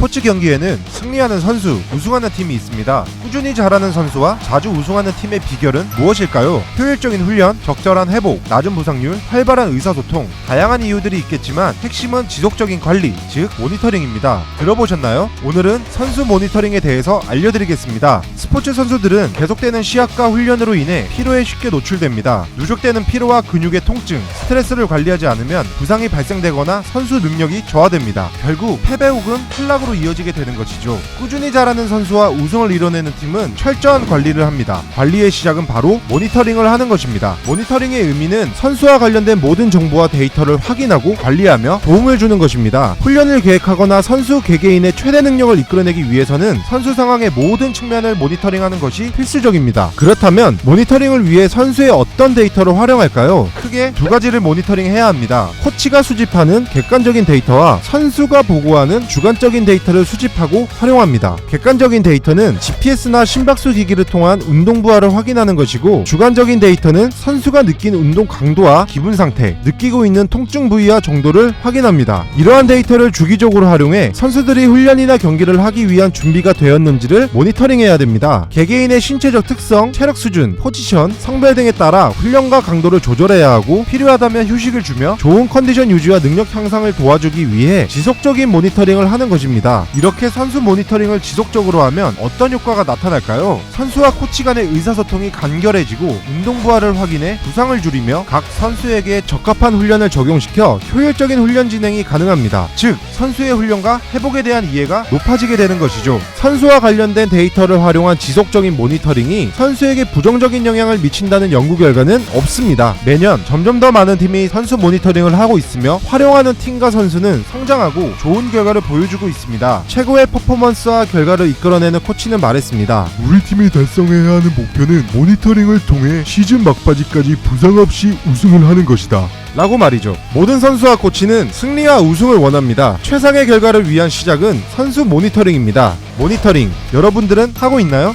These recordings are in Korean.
스포츠 경기에는 승리하는 선수, 우승하는 팀이 있습니다. 꾸준히 잘하는 선수와 자주 우승하는 팀의 비결은 무엇일까요? 효율적인 훈련, 적절한 회복, 낮은 부상률, 활발한 의사소통, 다양한 이유들이 있겠지만 핵심은 지속적인 관리, 즉 모니터링입니다. 들어보셨나요? 오늘은 선수 모니터링에 대해서 알려드리겠습니다. 스포츠 선수들은 계속되는 시합과 훈련으로 인해 피로에 쉽게 노출됩니다. 누적되는 피로와 근육의 통증, 스트레스를 관리하지 않으면 부상이 발생되거나 선수 능력이 저하됩니다. 결국 패배 혹은 탈락으로 이어지게 되는 것이죠. 꾸준히 잘하는 선수와 우승을 이뤄내는 팀은 철저한 관리를 합니다. 관리의 시작은 바로 모니터링을 하는 것입니다. 모니터링의 의미는 선수와 관련된 모든 정보와 데이터를 확인하고 관리하며 도움을 주는 것입니다. 훈련을 계획하거나 선수 개개인의 최대 능력을 이끌어내기 위해서는 선수 상황의 모든 측면을 모니터 링하는 것이 필수적입니다. 그렇다면 모니터링을 위해 선수의 어떤 데이터를 활용할까요? 크게 두 가지를 모니터링해야 합니다. 코치가 수집하는 객관적인 데이터와 선수가 보고하는 주관적인 데이터를 수집하고 활용합니다. 객관적인 데이터는 GPS나 심박수 기기를 통한 운동 부하를 확인하는 것이고 주관적인 데이터는 선수가 느낀 운동 강도와 기분 상태, 느끼고 있는 통증 부위와 정도를 확인합니다. 이러한 데이터를 주기적으로 활용해 선수들이 훈련이나 경기를 하기 위한 준비가 되었는지를 모니터링해야 됩 니다. 개개인의 신체적 특성, 체력 수준, 포지션, 성별 등에 따라 훈련과 강도를 조절해야 하고 필요하다면 휴식을 주며 좋은 컨디션 유지와 능력 향상을 도와주기 위해 지속적인 모니터링을 하는 것입니다. 이렇게 선수 모니터링을 지속적으로 하면 어떤 효과가 나타날까요? 선수와 코치 간의 의사소통이 간결해지고 운동 부하를 확인해 부상을 줄이며 각 선수에게 적합한 훈련을 적용시켜 효율적인 훈련 진행이 가능합니다. 즉, 선수의 훈련과 회복에 대한 이해가 높아지게 되는 것이죠. 선수와 관련된 데이터를 활용한 지속적인 모니터링이 선수에게 부정적인 영향을 미친다는 연구 결과는 없습니다. 매년 점점 더 많은 팀이 선수 모니터링을 하고 있으며 활용하는 팀과 선수는 성장하고 좋은 결과를 보여주고 있습니다. 최고의 퍼포먼스와 결과를 이끌어내는 코치는 말했습니다. 우리 팀이 달성해야 하는 목표는 모니터링을 통해 시즌 막바지까지 부상 없이 우승을 하는 것이다. 라고 말이죠. 모든 선수와 코치는 승리와 우승을 원합니다. 최상의 결과를 위한 시작은 선수 모니터링입니다. 모니터링, 여러분들은 하고 있나요?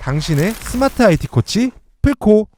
당신의 스마트 IT 코치, 풀코